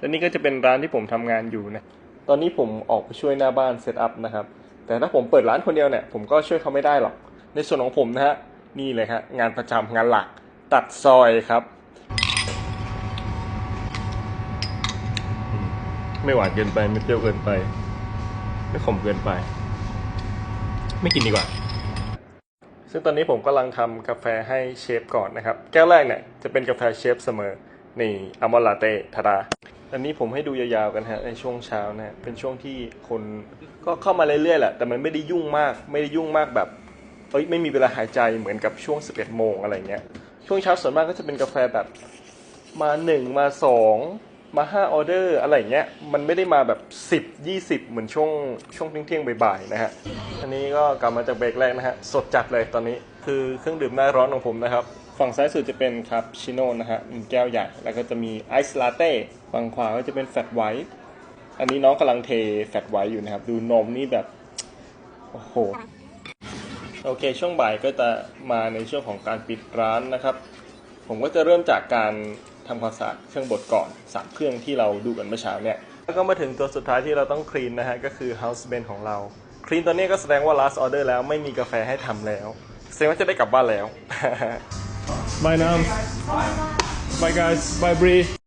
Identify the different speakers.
Speaker 1: และนี่ก็จะเป็นร้านที่ผมทำงานอยู่นะตอนนี้ผมออกไปช่วยหน้าบ้านเซตอัพนะครับแต่ถ้าผมเปิดร้านคนเดียวเนี่ยผมก็ช่วยเขาไม่ได้หรอก ในส่วนของผมนะฮะนี่เลยฮะงานประจำงานหลักตัดซอยครับ ไม่หวานเกินไปไม่เปรี้ยวเกินไป ไม่ขมเกินไป ไม่กินดีกว่า ซึ่งตอนนี้ผมกำลังทำกาแฟให้เชฟก่อนนะครับ แก้วแรกเนี่ยจะเป็นกาแฟเชฟเสมอ นี่อัลมอนด์ลาเต้ทาดา อันนี้ผมให้ดูยาวๆกันฮะในช่วงเช้านะฮะเป็นช่วงที่คนก็เข้ามาเรื่อยๆแหละแต่มันไม่ได้ยุ่งมาก ไม่ได้ยุ่งมากแบบเอ้ยไม่มีเวลาหายใจเหมือนกับช่วง 11 โมงอะไรเงี้ยช่วงเช้าส่วนมากก็จะเป็นกาแฟแบบมาหนึ่งมาสองมาห้าออเดอร์อะไรเงี้ยมันไม่ได้มาแบบ10 20เหมือนช่วงช่วงเที่ยงๆบ่ายๆนะฮะอันนี้ก็กลับมาจากเบรกแรกนะฮะสดจัดเลยตอนนี้คือเครื่องดื่มหน้าร้อนของผมนะครับ ฝั่งซ้ายสุดจะเป็นคาปชิโน่นะฮะแก้วใหญ่ แล้วก็จะมีไอซ์ลาเต้ฝั่งขวาก็จะเป็นแฟตไวท์อันนี้น้องกำลังเทแฟตไวท์อยู่นะครับ ดูนมนี่แบบ โอ้โห โอเค ช่วงบ่ายก็จะมาในช่วงของการปิดร้านนะครับ ผมก็จะเริ่มจากการทำความสะอาดเครื่องบดก่อนสามเครื่องที่เราดูกันเมื่อเช้าเนี่ย แล้วก็มาถึงตัวสุดท้ายที่เราต้องคลีนนะฮะ ก็คือ House b a n ของเรา คลีนตัวนี้ก็แสดงว่า last order แล้วไม่มีกาแฟให้ทำแล้วแสดงว่าจะได้กลับบ้านแล้ว Bye now. Bye guys. Bye Bree